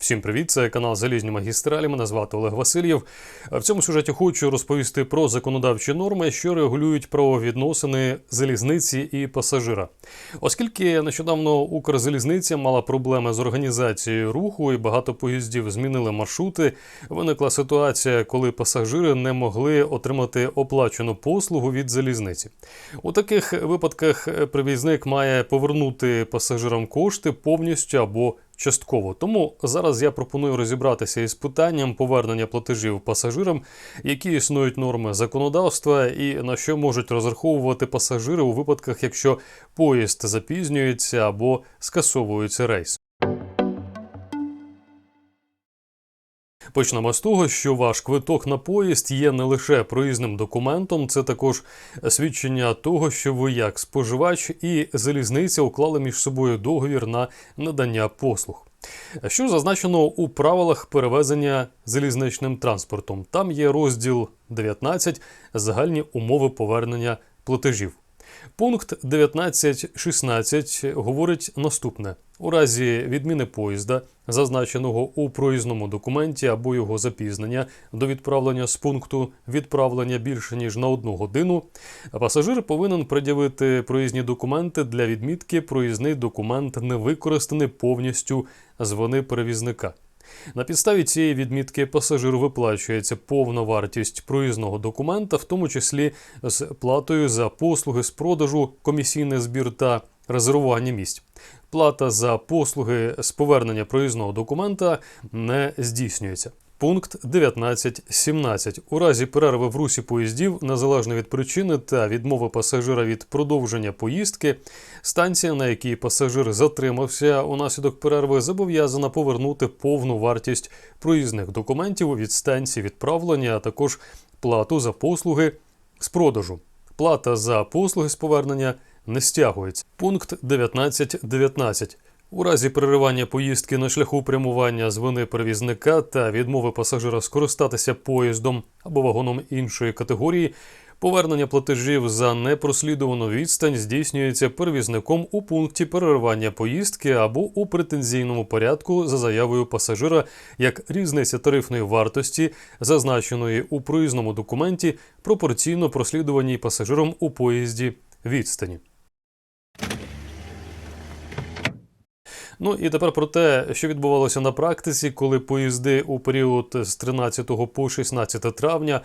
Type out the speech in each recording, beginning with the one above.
Всім привіт! Це канал Залізні магістралі. Мене звати Олег Васильєв. В цьому сюжеті хочу розповісти про законодавчі норми, що регулюють правовідносини залізниці і пасажира. Оскільки нещодавно Укрзалізниця мала проблеми з організацією руху і багато поїздів змінили маршрути, виникла ситуація, коли пасажири не могли отримати оплачену послугу від залізниці. У таких випадках привізник має повернути пасажирам кошти повністю або частково. Тому зараз я пропоную розібратися із питанням повернення платежів пасажирам, які існують норми законодавства, і на що можуть розраховувати пасажири у випадках, якщо поїзд запізнюється або скасовується рейс. Почнемо з того, що ваш квиток на поїзд є не лише проїзним документом, це також свідчення того, що ви як споживач і залізниця уклали між собою договір на надання послуг. Що зазначено у правилах перевезення залізничним транспортом? Там є розділ 19 загальні умови повернення платежів. Пункт 19.16 говорить наступне: у разі відміни поїзда, зазначеного у проїзному документі або його запізнення до відправлення з пункту відправлення більше ніж на одну годину, пасажир повинен пред'явити проїзні документи для відмітки. Проїзний документ не використаний повністю з вини перевізника. На підставі цієї відмітки пасажиру виплачується повна вартість проїзного документа, в тому числі з платою за послуги з продажу, комісійний збір та резервування місць. Плата за послуги з повернення проїзного документа не здійснюється. Пункт 19.17. У разі перерви в русі поїздів, незалежно від причини та відмови пасажира від продовження поїздки, станція, на якій пасажир затримався унаслідок перерви, зобов'язана повернути повну вартість проїзних документів від станції відправлення, а також плату за послуги з продажу. Плата за послуги з повернення не стягується. Пункт 19.19. У разі переривання поїздки на шляху прямування з вини перевізника та відмови пасажира скористатися поїздом або вагоном іншої категорії, повернення платежів за непрослідувану відстань здійснюється перевізником у пункті переривання поїздки або у претензійному порядку за заявою пасажира як різниця тарифної вартості, зазначеної у проїзному документі, пропорційно прослідуваній пасажиром у поїзді відстані. Ну і тепер про те, що відбувалося на практиці, коли поїзди у період з 13 по 16 травня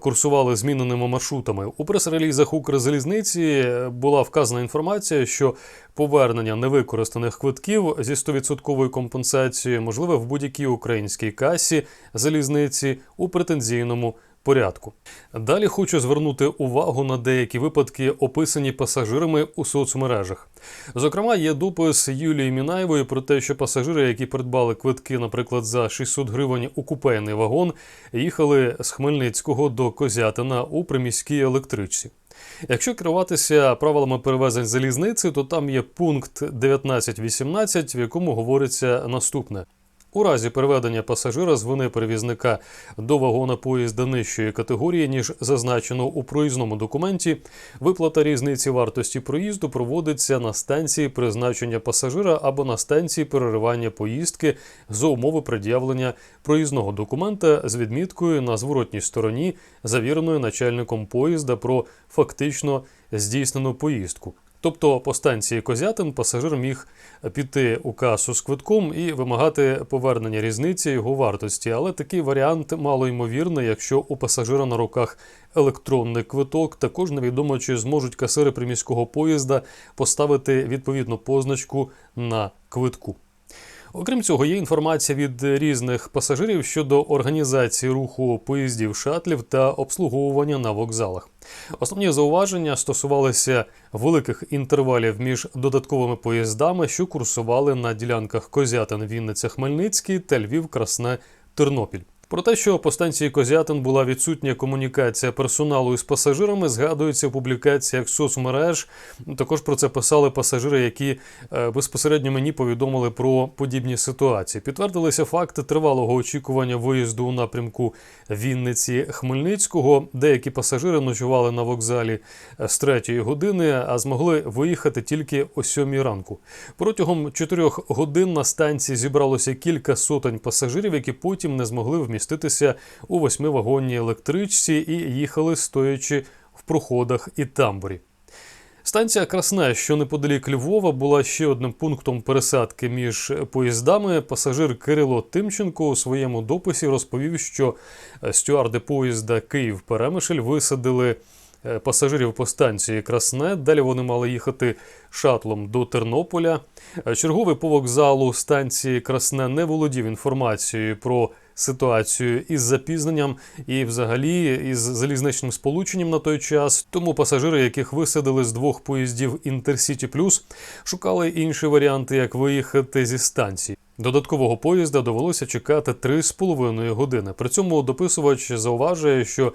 курсували зміненими маршрутами. У прес-релізах Укрзалізниці була вказана інформація, що повернення невикористаних квитків зі 100% компенсацією можливе в будь-якій українській касі залізниці у претензійному порядку. Далі хочу звернути увагу на деякі випадки, описані пасажирами у соцмережах. Зокрема, є допис Юлії Мінаєвої про те, що пасажири, які придбали квитки, наприклад, за 600 гривень у купейний вагон, їхали з Хмельницького до Козятина у приміській електричці. Якщо керуватися правилами перевезень залізниці, то там є пункт 19.18, в якому говориться наступне. У разі переведення пасажира з вини перевізника до вагона поїзда нижчої категорії, ніж зазначено у проїзному документі, виплата різниці вартості проїзду проводиться на станції призначення пасажира або на станції переривання поїздки за умови пред'явлення проїзного документа з відміткою на зворотній стороні, завіреною начальником поїзда про фактично здійснену поїздку. Тобто по станції Козятин пасажир міг піти у касу з квитком і вимагати повернення різниці його вартості, але такий варіант мало ймовірний, якщо у пасажира на руках електронний квиток, також невідомо чи зможуть касири приміського поїзда поставити відповідну позначку на квитку. Окрім цього, є інформація від різних пасажирів щодо організації руху поїздів шатлів та обслуговування на вокзалах. Основні зауваження стосувалися великих інтервалів між додатковими поїздами, що курсували на ділянках Козятин, Вінниця, Хмельницький та Львів, Красне, Тернопіль. Про те, що по станції Козятин була відсутня комунікація персоналу із пасажирами, згадується в публікаціях соцмереж. Також про це писали пасажири, які е, безпосередньо мені повідомили про подібні ситуації. Підтвердилися факти тривалого очікування виїзду у напрямку Вінниці Хмельницького. Деякі пасажири ночували на вокзалі е, з 3 години, а змогли виїхати тільки о 7 ранку. Протягом 4 годин на станції зібралося кілька сотень пасажирів, які потім не змогли вміститися у восьмивагонній електричці і їхали стоячи в проходах і тамбурі. Станція Красна, що неподалік Львова, була ще одним пунктом пересадки між поїздами. Пасажир Кирило Тимченко у своєму дописі розповів, що стюарди поїзда Київ-Перемишль висадили е, пасажирів по станції Красне. Далі вони мали їхати шатлом до Тернополя. Черговий по вокзалу станції Красне не володів інформацією про ситуацію із запізненням і, взагалі, із залізничним сполученням на той час. Тому пасажири, яких висадили з двох поїздів Інтерсіті Плюс, шукали інші варіанти, як виїхати зі станції. Додаткового поїзда довелося чекати 3,5 години. При цьому дописувач зауважує, що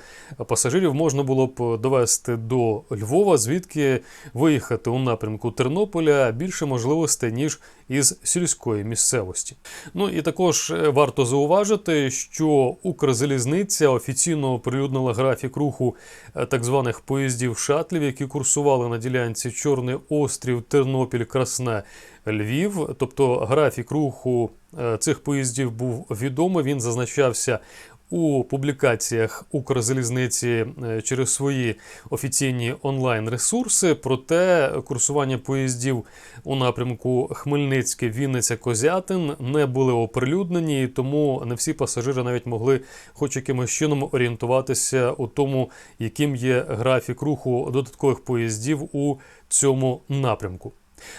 пасажирів можна було б довести до Львова, звідки виїхати у напрямку Тернополя більше можливостей ніж із сільської місцевості. Ну і також е, варто зауважити, що Укрзалізниця офіційно оприлюднила графік руху е, так званих поїздів шатлів, які курсували на ділянці Чорний острів, Тернопіль, Красне. Львів, тобто графік руху е, цих поїздів був відомий. Він зазначався у публікаціях Укрзалізниці е, через свої офіційні онлайн-ресурси. Проте курсування поїздів у напрямку Хмельницьке, Вінниця, Козятин не були оприлюднені, тому не всі пасажири навіть могли, хоч якимось чином, орієнтуватися у тому, яким є графік руху додаткових поїздів у цьому напрямку.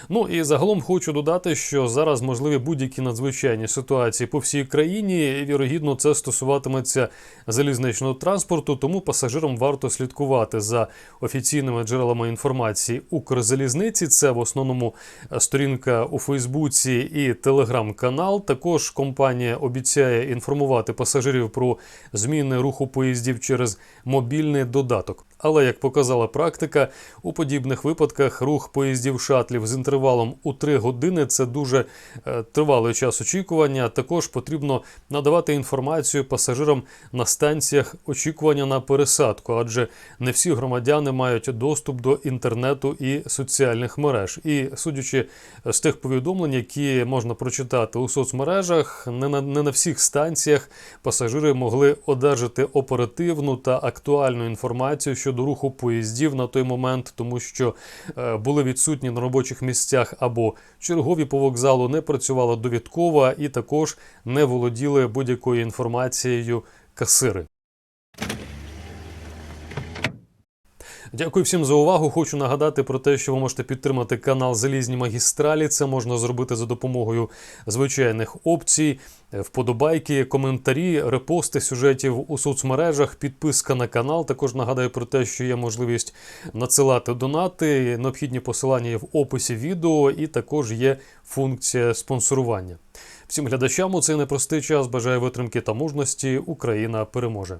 Ну і загалом хочу додати, що зараз можливі будь-які надзвичайні ситуації по всій країні. і, Вірогідно, це стосуватиметься залізничного транспорту, тому пасажирам варто слідкувати за офіційними джерелами інформації Укрзалізниці. Це в основному сторінка у Фейсбуці і телеграм-канал. Також компанія обіцяє інформувати пасажирів про зміни руху поїздів через мобільний додаток. Але як показала практика, у подібних випадках рух поїздів шатлів з інтервалом у 3 години це дуже е, тривалий час очікування. Також потрібно надавати інформацію пасажирам на станціях очікування на пересадку, адже не всі громадяни мають доступ до інтернету і соціальних мереж. І судячи з тих повідомлень, які можна прочитати у соцмережах, не на не на всіх станціях пасажири могли одержати оперативну та актуальну інформацію щодо руху поїздів на той момент, тому що е, були відсутні на робочих місцях або чергові по вокзалу не працювала довідкова і також не володіли будь-якою інформацією касири. Дякую всім за увагу. Хочу нагадати про те, що ви можете підтримати канал Залізні магістралі. Це можна зробити за допомогою звичайних опцій, вподобайки, коментарі, репости сюжетів у соцмережах, підписка на канал. Також нагадаю про те, що є можливість надсилати донати. Необхідні посилання є в описі відео, і також є функція спонсорування. Всім глядачам у цей непростий час бажаю витримки та мужності. Україна переможе.